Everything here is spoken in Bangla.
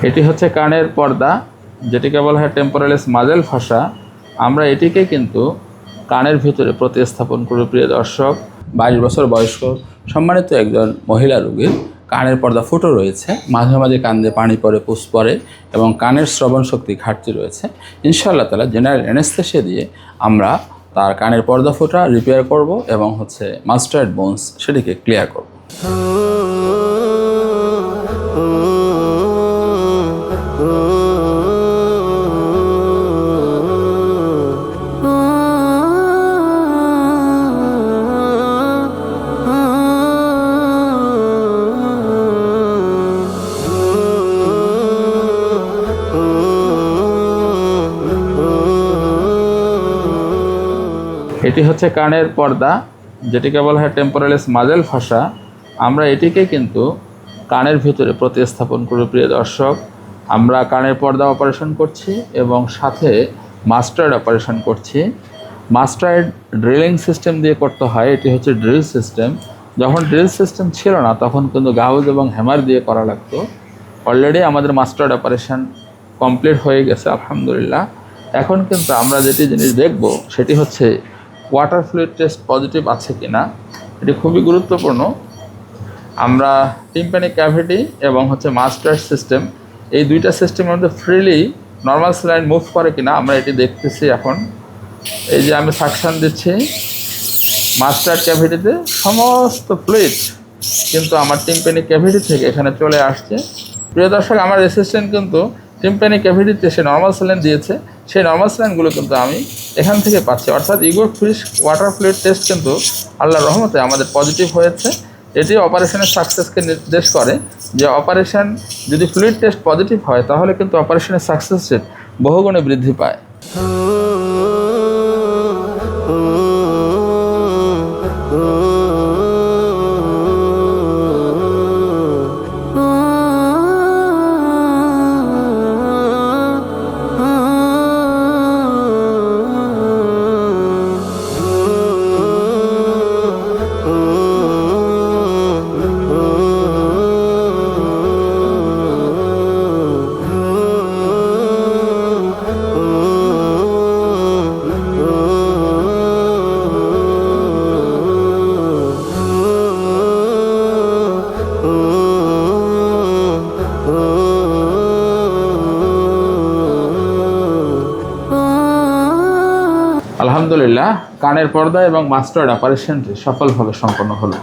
এটি হচ্ছে কানের পর্দা যেটিকে বলা হয় টেম্পোরালিস মাজেল ফাঁসা আমরা এটিকে কিন্তু কানের ভিতরে প্রতিস্থাপন করি প্রিয় দর্শক বাইশ বছর বয়স্ক সম্মানিত একজন মহিলা রোগীর কানের পর্দা ফুটো রয়েছে মাঝে মাঝে কান দিয়ে পানি পড়ে পুষ পড়ে এবং কানের শ্রবণ শক্তি ঘাটতি রয়েছে ইনশাআল্লাহ তালা জেনারেল এনেস্থেশিয়া দিয়ে আমরা তার কানের পর্দা ফোটা রিপেয়ার করব এবং হচ্ছে মাস্টার্ড বোনস সেটিকে ক্লিয়ার করব এটি হচ্ছে কানের পর্দা যেটিকে বলা হয় টেম্পোরালিস মাজেল ফাঁসা আমরা এটিকে কিন্তু কানের ভিতরে প্রতিস্থাপন করি প্রিয় দর্শক। আমরা কানের পর্দা অপারেশন করছি এবং সাথে মাস্টার্ড অপারেশন করছি। মাস্টার্ড ড্রিলিং সিস্টেম দিয়ে করতে হয়, এটি হচ্ছে ড্রিল সিস্টেম যখন ড্রিল সিস্টেম ছিল না, তখন কিন্তু গাউজ এবং হ্যামার দিয়ে করা লাগতো। অলরেডি আমাদের মাস্টার্ড অপারেশন কমপ্লিট হয়ে গেছে, আলহামদুলিল্লাহ। এখন কিন্তু আমরা যেটি জিনিস দেখব, সেটি হচ্ছে ওয়াটার ফ্লুইড টেস্ট পজিটিভ আছে কি না এটি খুবই গুরুত্বপূর্ণ। আমরা টিম্প্যানিক ক্যাভিটি এবং হচ্ছে মাস্টার সিস্টেম এই দুইটা সিস্টেমের মধ্যে ফ্রিলি নর্মাল স্যালাইন মুভ করে কিনা, আমরা এটি দেখতেছি এখন। এই যে আমি সাকশান দিচ্ছি মাস্টার ক্যাভিটিতে সমস্ত ফ্লুইড কিন্তু আমার টিম্প্যানিক ক্যাভিটি থেকে এখানে চলে আসছে। প্রিয় দর্শক, আমার অ্যাসিস্ট্যান্ট কিন্তু টিম্প্যানিক ক্যাভিটিতে সে নর্মাল স্যালাইন দিয়েছে, সেই নর্মাল স্যালাইনগুলো কিন্তু আমি এখান থেকে পাচ্ছি। অর্থাৎ ego fish water fluid test কিন্তু আল্লাহ রহমতে আমাদের পজিটিভ হয়েছে। এটি অপারেশনের সাকসেসকে নির্দেশ করে যে অপারেশন যদি ফ্লুইড টেস্ট পজিটিভ হয়, তাহলে কিন্তু অপারেশনের সাকসেস রেট বহুগুণে বৃদ্ধি পায়। আলহামদুলিল্লাহ কানের পর্দা এবং মাস্টার্ড অপারেশনটি সফলভাবে সম্পন্ন হলো।